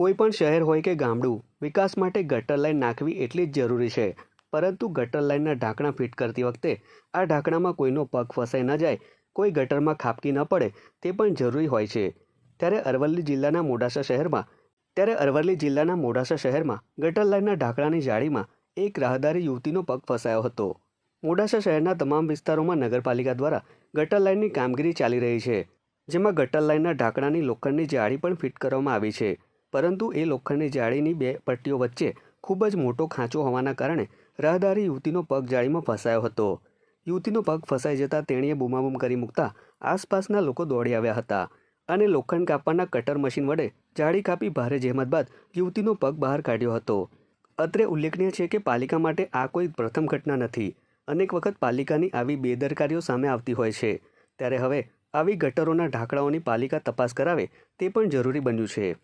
કોઈ પણ શહેર હોય કે ગામડું, વિકાસ માટે ગટર લાઈન નાખવી એટલી જ જરૂરી છે. પરંતુ ગટર લાઈનના ઢાંકણા ફિટ કરતી વખતે આ ઢાંકણામાં કોઈનો પગ ફસાઈ ન જાય, કોઈ ગટરમાં ખાપકી ન પડે, તે પણ જરૂરી હોય છે. ત્યારે અરવલ્લી જિલ્લાના મોડાસા શહેરમાં, ત્યારે અરવલ્લી જિલ્લાના મોડાસા શહેરમાં ગટર લાઇનના ઢાંકણાની જાળીમાં એક રાહદારી યુવતીનો પગ ફસાયો હતો. મોડાસા શહેરના તમામ વિસ્તારોમાં નગરપાલિકા દ્વારા ગટર લાઇનની કામગીરી ચાલી રહી છે, જેમાં ગટર લાઈનના ઢાંકણાની લોખંડની જાળી પણ ફિટ કરવામાં આવી છે. પરંતુ એ લોખંડની જાળીની બે પટ્ટીઓ વચ્ચે ખૂબ જ મોટો ખાંચો હોવાના કારણે રાહદારી યુવતીનો પગ જાળીમાં ફસાયો હતો. યુવતીનો પગ ફસાઈ જતાં તેણીએ બૂમાબૂમ કરી મૂકતા આસપાસના લોકો દોડી આવ્યા હતા અને લોખંડ કાપવાના કટર મશીન વડે જાળી કાપી ભારે જહેમત બાદ યુવતીનો પગ બહાર કાઢ્યો હતો. અત્રે ઉલ્લેખનીય છે કે પાલિકા માટે આ કોઈ પ્રથમ ઘટના નથી. અનેક વખત પાલિકાની આવી બેદરકારીઓ સામે આવતી હોય છે. ત્યારે હવે આવી ગટરોના ઢાંકડાઓની પાલિકા તપાસ કરાવે તે પણ જરૂરી બન્યું છે.